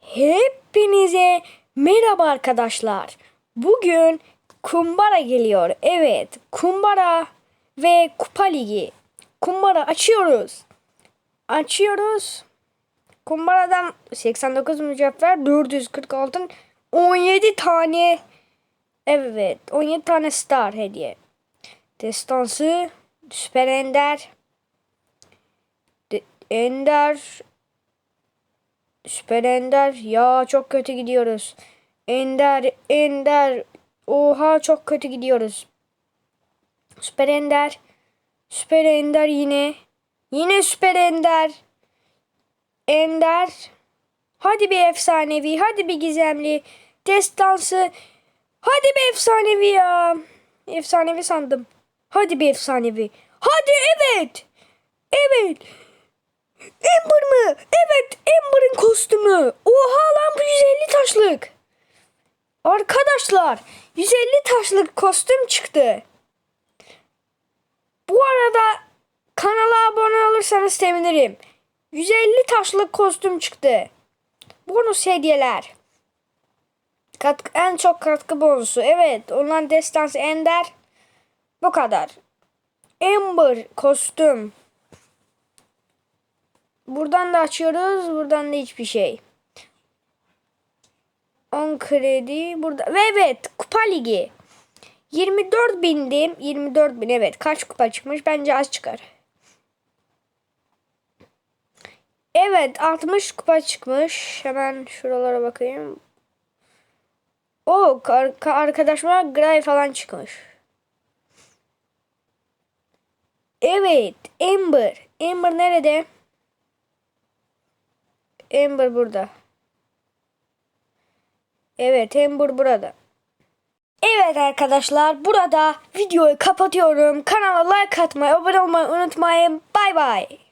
Hepinize merhaba arkadaşlar. Bugün kumbara geliyor. Evet, kumbara ve kupa ligi. Kumbara açıyoruz. Açıyoruz. Kumbaradan 89 mücevher, 440 altın, 17 tane Evet, 17 tane star hediye. Destansı, süper ender, de- ender, Süper Ender. Ya çok kötü gidiyoruz. Ender, Ender. Oha çok kötü gidiyoruz. Süper Ender. Süper Ender yine. Yine Süper Ender. Ender. Hadi bir efsanevi. Hadi bir gizemli. Destansı. Hadi bir efsanevi ya. Efsanevi sandım. Hadi bir efsanevi. Hadi evet. Evet. Ember mı? Evet Ember'ın kostümü. Oha lan bu 150 taşlık. Arkadaşlar 150 taşlık kostüm çıktı. Bu arada kanala abone olursanız sevinirim. 150 taşlık kostüm çıktı. Bonus hediyeler. Katkı, en çok katkı bonusu. Evet ondan destansı ender. Bu kadar. Ember kostüm. Buradan da açıyoruz. Buradan da hiçbir şey. 10 kredi burada. Ve evet kupa ligi. 24 bindim. 24 bin evet. Kaç kupa çıkmış? Bence az çıkar. Evet 60 kupa çıkmış. Hemen şuralara bakayım. O arkadaşıma Gray falan çıkmış. Evet Ember. Ember nerede? Amber burada. Evet Amber burada. Evet arkadaşlar burada videoyu kapatıyorum. Kanala like atmayı, abone olmayı unutmayın. Bay bay.